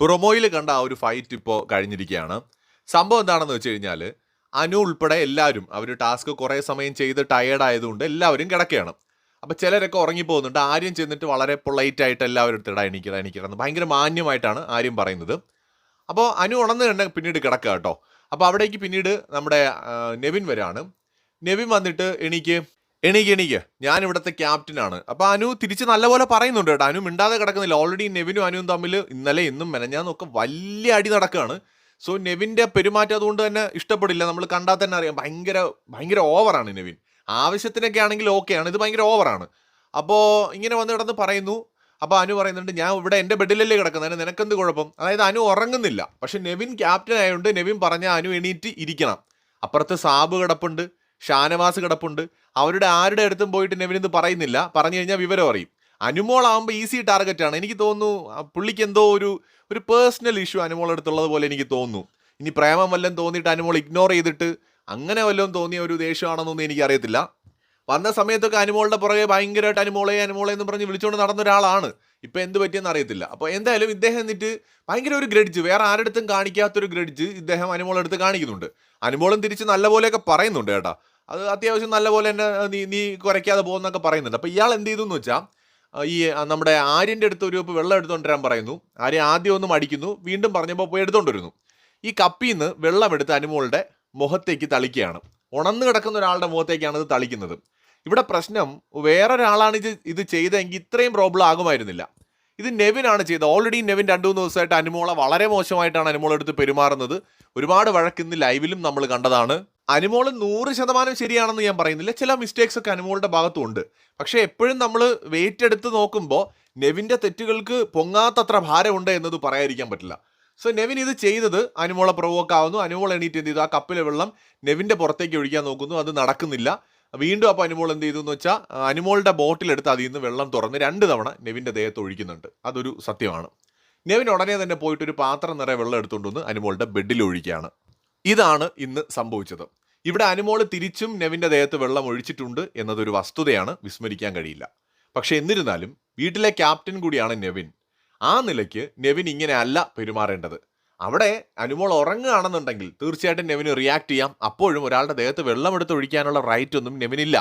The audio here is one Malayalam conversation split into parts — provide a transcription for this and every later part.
പ്രൊമോയിൽ കണ്ട ആ ഒരു ഫൈറ്റ് ഇപ്പോൾ കഴിഞ്ഞിരിക്കുകയാണ്. സംഭവം എന്താണെന്ന് വെച്ച് കഴിഞ്ഞാൽ അനു ഉൾപ്പെടെ എല്ലാവരും അവർ ടാസ്ക് കുറേ സമയം ചെയ്ത് ടയേർഡ് ആയതുകൊണ്ട് എല്ലാവരും കിടക്കുകയാണ്. അപ്പോൾ ചിലരൊക്കെ ഉറങ്ങിപ്പോകുന്നുണ്ട്. ആര്യം ചെന്നിട്ട് വളരെ പൊളൈറ്റ് ആയിട്ട് എല്ലാവരും എടുത്തിടാ എണീക്കട എണീക്കണം ഭയങ്കര മാന്യമായിട്ടാണ് ആര്യം പറയുന്നത്. അപ്പോൾ അനു ഉണർന്നു തന്നെ പിന്നീട് കിടക്കുക കേട്ടോ. അപ്പോൾ അവിടേക്ക് പിന്നീട് നമ്മുടെ നെവിൻ വരാണ്. നെവിൻ വന്നിട്ട് എണീക്ക്. എണീക്ക് എണീക്ക്. ഞാൻ ഇവിടുത്തെ ക്യാപ്റ്റനാണ് അപ്പോൾ അനു തിരിച്ച് നല്ലപോലെ പറയുന്നുണ്ട് കേട്ടോ. അനു മിണ്ടാതെ കിടക്കുന്നില്ല. ഓൾറെഡി നെവിനും അനുവും തമ്മിൽ ഇന്നലെ ഇന്നും മെനഞ്ഞാന്നൊക്കെ വലിയ അടി നടക്കുകയാണ് സോ നെവിന്റെ പെരുമാറ്റം അതുകൊണ്ട് തന്നെ ഇഷ്ടപ്പെടില്ല. നമ്മൾ കണ്ടാൽ തന്നെ അറിയാം. ഭയങ്കര ഭയങ്കര ഓവറാണ് നെവിൻ. ആവശ്യത്തിനൊക്കെ ആണെങ്കിൽ ഓക്കെയാണ് ഇത് ഭയങ്കര ഓവറാണ് അപ്പോൾ ഇങ്ങനെ വന്ന് കിടന്ന് പറയുന്നു. അപ്പോൾ അനു പറയുന്നുണ്ട് ഞാൻ ഇവിടെ എന്റെ ബെഡിലല്ലേ കിടക്കുന്നത്. നിനക്കെന്ത് കുഴപ്പം? അതായത് അനു ഉറങ്ങുന്നില്ല. പക്ഷേ നെവിൻ ക്യാപ്റ്റൻ ആയതുകൊണ്ട് നെവിൻ പറഞ്ഞ അനു എണീറ്റ് ഇരിക്കണം. അപ്പുറത്ത് സാബ് കിടപ്പുണ്ട്. ഷാനവാസ് കിടപ്പുണ്ട്. അവരുടെ ആരുടെ അടുത്തും പോയിട്ട് ഇത് പറയുന്നില്ല. പറഞ്ഞു കഴിഞ്ഞാൽ വിവരം അറിയും. അനുമോളാകുമ്പോൾ ഈസി ടാർഗറ്റ് ആണ്. എനിക്ക് തോന്നുന്നു പുള്ളിക്ക് എന്തോ ഒരു ഒരു പേഴ്സണൽ ഇഷ്യൂ അനുമോളടുത്തുള്ളത് പോലെ എനിക്ക് തോന്നുന്നു. ഇനി പ്രേമം വല്ലതും തോന്നിയിട്ട് അനുമോൾ ഇഗ്നോർ ചെയ്തിട്ട് അങ്ങനെ വല്ലതും തോന്നിയ ഒരു ദേഷ്യമാണെന്നൊന്നും എനിക്കറിയത്തില്ല. വന്ന സമയത്തൊക്കെ അനുമോളുടെ പുറകെ ഭയങ്കരമായിട്ട് അനുമോളെ അനുമോളെ എന്ന് പറഞ്ഞ് വിളിച്ചുകൊണ്ട് നടന്ന ഒരാളാണ്. ഇപ്പം എന്ത് പറ്റിയെന്ന് അറിയത്തില്ല. അപ്പോൾ എന്തായാലും ഇദ്ദേഹം എന്നിട്ട് ഭയങ്കര ഒരു ഗ്രഡ്ജ്. വേറെ ആരുടെ അടുത്തും കാണിക്കാത്തൊരു ഗ്രഡ്ജ് ഇദ്ദേഹം അനുമോളെടുത്ത് കാണിക്കുന്നുണ്ട്. അനുമോളും തിരിച്ച് നല്ല പോലെയൊക്കെ പറയുന്നുണ്ട് കേട്ടോ. അത് അത്യാവശ്യം നല്ലപോലെ തന്നെ നീ നീ കുറയ്ക്കാതെ പോകുന്നൊക്കെ പറയുന്നുണ്ട്. അപ്പോൾ ഇയാൾ എന്ത് ചെയ്തു എന്ന് വെച്ചാൽ ഈ നമ്മുടെ ആര്യന്റെ അടുത്ത് ഒരു വെള്ളം എടുത്തുകൊണ്ട് വരാൻ പറയുന്നു. ആര്യ ആദ്യം ഒന്നും അടിക്കുന്നു വീണ്ടും പറഞ്ഞപ്പോൾ പോയി എടുത്തുകൊണ്ട് വരുന്നു. ഈ കപ്പിയിൽ നിന്ന് വെള്ളം എടുത്ത് അനുമോളുടെ മുഖത്തേക്ക് തളിക്കുകയാണ്. ഉണന്ന് കിടക്കുന്ന ഒരാളുടെ മുഖത്തേക്കാണ് ഇത് തളിക്കുന്നത്. ഇവിടെ പ്രശ്നം വേറൊരാളാണ് ഇത് ഇത് ചെയ്തതെങ്കിൽ ഇത്രയും പ്രോബ്ലം ആകുമായിരുന്നില്ല. ഇത് നെവിനാണ് ചെയ്തത്. ഓൾറെഡി നെവിൻ രണ്ട് മൂന്ന് ദിവസമായിട്ട് അനുമോളെ വളരെ മോശമായിട്ടാണ് അനുമോളെടുത്ത് പെരുമാറുന്നത്. ഒരുപാട് വഴക്ക് ഇന്ന് ലൈവിലും നമ്മൾ കണ്ടതാണ്. അനുമോൾ നൂറ് ശതമാനം ശരിയാണെന്ന് ഞാൻ പറയുന്നില്ല. ചില മിസ്റ്റേക്സ് ഒക്കെ അനുമോളുടെ ഭാഗത്തും ഉണ്ട് പക്ഷേ എപ്പോഴും നമ്മൾ വെയിറ്റ് എടുത്ത് നോക്കുമ്പോൾ നെവിന്റെ തെറ്റുകൾക്ക് പൊങ്ങാത്തത്ര ഭാരമുണ്ട് എന്നത് പറയാതിരിക്കാൻ പറ്റില്ല. സോ നെവിൻ ഇത് ചെയ്തത് അനുമോളെ പ്രൊവോക്ക് ആവുന്നു. അനുമോൾ എണീറ്റ് എന്ത് ചെയ്തു? ആ കപ്പിലെ വെള്ളം നെവിന്റെ പുറത്തേക്ക് ഒഴിക്കാൻ നോക്കുന്നു. അത് നടക്കുന്നില്ല. വീണ്ടും അപ്പോൾ അനുമോൾ എന്ത് ചെയ്തു എന്ന് വെച്ചാൽ അനുമോളുടെ ബോട്ടിലെടുത്ത് അതിൽ നിന്ന് വെള്ളം തുറന്ന് രണ്ട് തവണ നെവിന്റെ ദേഹത്ത് ഒഴിക്കുന്നുണ്ട്. അതൊരു സത്യമാണ്. നെവിൻ ഉടനെ തന്നെ പോയിട്ട് ഒരു പാത്രം നിറയെ വെള്ളം എടുത്തുകൊണ്ട് വന്ന് അനുമോളുടെ ബെഡിൽ ഒഴിക്കുകയാണ്. ഇതാണ് ഇന്ന് സംഭവിച്ചത്. ഇവിടെ അനുമോൾ തിരിച്ചും നെവിന്റെ ദേഹത്ത് വെള്ളം ഒഴിച്ചിട്ടുണ്ട് എന്നതൊരു വസ്തുതയാണ് വിസ്മരിക്കാൻ കഴിയില്ല. പക്ഷെ എന്നിരുന്നാലും വീട്ടിലെ ക്യാപ്റ്റൻ കൂടിയാണ് നെവിൻ. ആ നിലയ്ക്ക് നെവിൻ ഇങ്ങനെ അല്ല പെരുമാറേണ്ടത്. അവിടെ അനുമോൾ ഉറങ്ങുകയാണെന്നുണ്ടെങ്കിൽ തീർച്ചയായിട്ടും നെവിന് റിയാക്ട് ചെയ്യാം. അപ്പോഴും ഒരാളുടെ ദേഹത്ത് വെള്ളം എടുത്ത് ഒഴിക്കാനുള്ള റൈറ്റ് ഒന്നും നെവിനില്ല.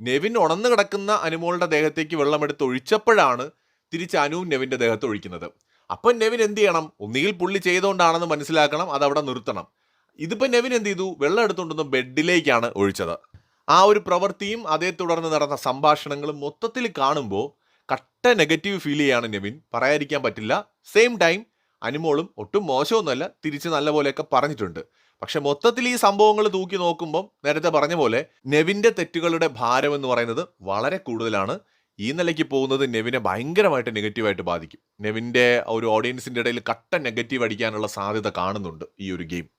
നെവിൻ ഉണന്നു കിടക്കുന്ന അനുമോളുടെ ദേഹത്തേക്ക് വെള്ളം എടുത്ത് ഒഴിച്ചപ്പോഴാണ് തിരിച്ച് അനുവും നെവിന്റെ ദേഹത്ത് ഒഴിക്കുന്നത്. അപ്പം നെവിൻ എന്ത് ചെയ്യണം? ഒന്നുകിൽ പുള്ളി ചെയ്തുകൊണ്ടാണെന്ന് മനസ്സിലാക്കണം അത് അവിടെ നിർത്തണം. ഇതിപ്പോൾ നെവിൻ എന്ത് ചെയ്തു? വെള്ളം എടുത്തുകൊണ്ടൊന്ന് ബെഡിലേക്കാണ് ഒഴിച്ചത്. ആ ഒരു പ്രവൃത്തിയും അതേ തുടർന്ന് നടന്ന സംഭാഷണങ്ങളും മൊത്തത്തിൽ കാണുമ്പോൾ കട്ട നെഗറ്റീവ് ഫീൽ ചെയ്യാണ് നെവിൻ. പറയാതിരിക്കാൻ പറ്റില്ല. സെയിം ടൈം അനുമോളും ഒട്ടും മോശമൊന്നുമല്ല. തിരിച്ച് നല്ല പോലെയൊക്കെ പറഞ്ഞിട്ടുണ്ട്. പക്ഷെ മൊത്തത്തിൽ ഈ സംഭവങ്ങൾ തൂക്കി നോക്കുമ്പം നേരത്തെ പറഞ്ഞ പോലെ നെവിന്റെ തെറ്റുകളുടെ ഭാരം എന്ന് പറയുന്നത് വളരെ കൂടുതലാണ്. ഈ നിലയ്ക്ക് പോകുന്നത് നെവിനെ ഭയങ്കരമായിട്ട് നെഗറ്റീവായിട്ട് ബാധിക്കും. നെവിന്റെ ഒരു ഓഡിയൻസിന്റെ ഇടയിൽ കട്ട നെഗറ്റീവ് അടിക്കാനുള്ള സാധ്യത കാണുന്നുണ്ട് ഈ ഒരു ഗെയിം.